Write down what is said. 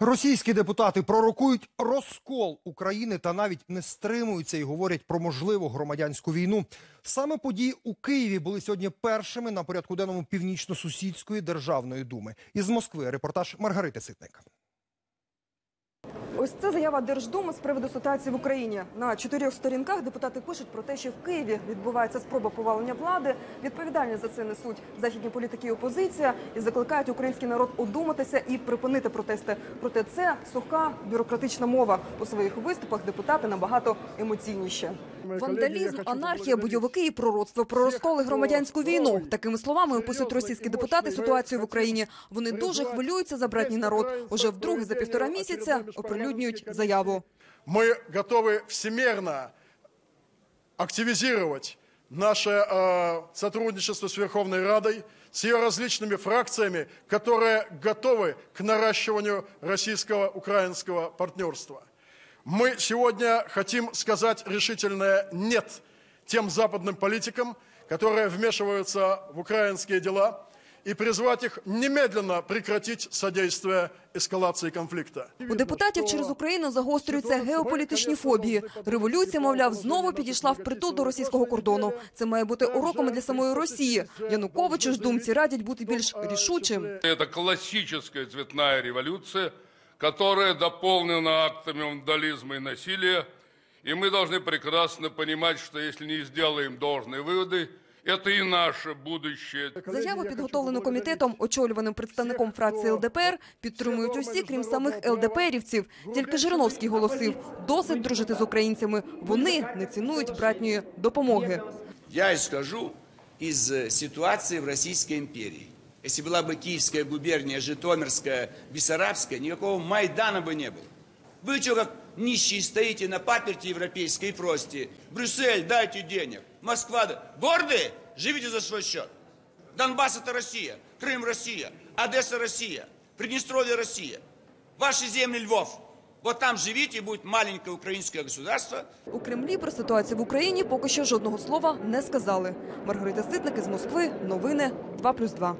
Російські депутати пророкують розкол України та навіть не стримуються і говорять про можливу громадянську війну. Саме події у Києві були сьогодні першими на порядку денному північно-сусідської державної думи. Із Москви репортаж Маргарити Ситник. Ось це заява Держдуми з приводу ситуації в Україні. На чотирьох сторінках депутати пишуть про те, що в Києві відбувається спроба повалення влади. Відповідальність за це несуть західні політики і опозиція і закликають український народ одуматися і припинити протести. Проте це суха бюрократична мова. У своїх виступах депутати набагато емоційніші. Вандалізм, анархія, бойовики і пророцтво про розкол і громадянську війну. Такими словами описують російські депутати ситуацію в Україні. Вони дуже хвилюються за братній народ. Уже вдруге за півтора місяця оприлюднюють заяву. Мы готовы всемерно активизировать наше э, сотрудничество с Верховной Радой, с ее различными фракциями, которые готовы к наращиванию российско-украинского партнерства. Мы сегодня хотим сказать решительное «нет» тем западным политикам, которые вмешиваются в украинские дела, и призвать их немедленно прекратить содействие эскалации конфликта. У депутатів через Україну загострюються геополітичні фобії. Революція, мовляв, знову підійшла впритул до російського кордону. Це має бути уроком для самої Росії. Януковичу ж думці радять бути більш рішучим. Это классическая цветная революция, которая дополнена актами вандализма и насилия. И мы должны прекрасно понимать, что если не сделаем должные выводы, это и наше будущее. Заяву, підготовлену комітетом, очолюваним представником фракції ЛДПР, підтримують усі, крім самих ЛДПРівців. Тільки Жириновський голосив – досить дружити з українцями. Вони не цінують братньої допомоги. Я исхожу из э, ситуации в Российской империи. Если была бы Киевская губерния, Житомирская, Бессарабская, никакого Майдана бы не было. Вы что, как нищие стоите на паперти европейской и просите, Брюссель, дайте денег, Москва, да- гордые, живите за свой счет. Донбасс это Россия, Крым Россия, Одесса Россия, Приднестровье Россия, ваши земли Львов. Вот там живите, и будет маленькое украинское государство, У Кремлі про ситуацію в Україні поки що жодного слова не сказали. Маргарита Ситник із Москви. Новини 2+,2.